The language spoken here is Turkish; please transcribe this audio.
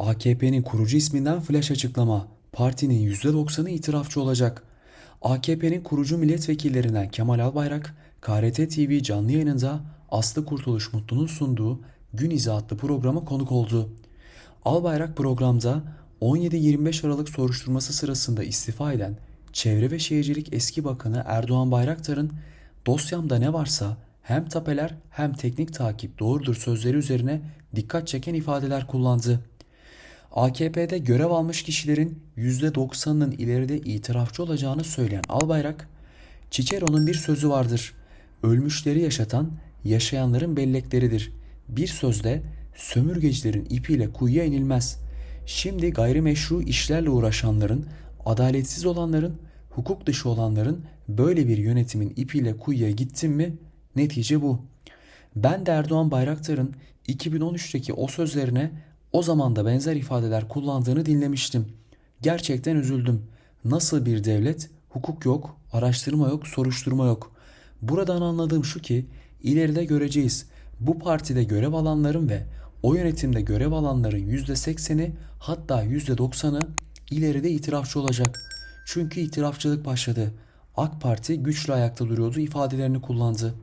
AKP'nin kurucu isminden flash açıklama. Partinin %90'ı itirafçı olacak. AKP'nin kurucu milletvekillerinden Kemal Albayrak, KRT TV canlı yayınında Aslı Kurtuluş Mutlu'nun sunduğu Gün İzi adlı programa konuk oldu. Albayrak programda 17-25 Aralık soruşturması sırasında istifa eden Çevre ve Şehircilik eski bakanı Erdoğan Bayraktar'ın dosyamda ne varsa hem tapeler hem teknik takip doğrudur sözleri üzerine dikkat çeken ifadeler kullandı. AKP'de görev almış kişilerin %90'ının ileride itirafçı olacağını söyleyen Albayrak, Cicero'nun bir sözü vardır. Ölmüşleri yaşatan yaşayanların bellekleridir. Bir sözde sömürgecilerin ipiyle kuyuya inilmez. Şimdi gayrimeşru işlerle uğraşanların, adaletsiz olanların, hukuk dışı olanların böyle bir yönetimin ipiyle kuyuya gittim mi netice bu. Ben de Erdoğan Bayraktar'ın 2013'teki o sözlerine o zaman da benzer ifadeler kullandığını dinlemiştim. Gerçekten üzüldüm. Nasıl bir devlet? Hukuk yok, araştırma yok, soruşturma yok. Buradan anladığım şu ki ileride göreceğiz. Bu partide görev alanların ve o yönetimde görev alanların %80'i hatta %90'ı ileride itirafçı olacak. Çünkü itirafçılık başladı. AK Parti güçlü ayakta duruyordu ifadelerini kullandı.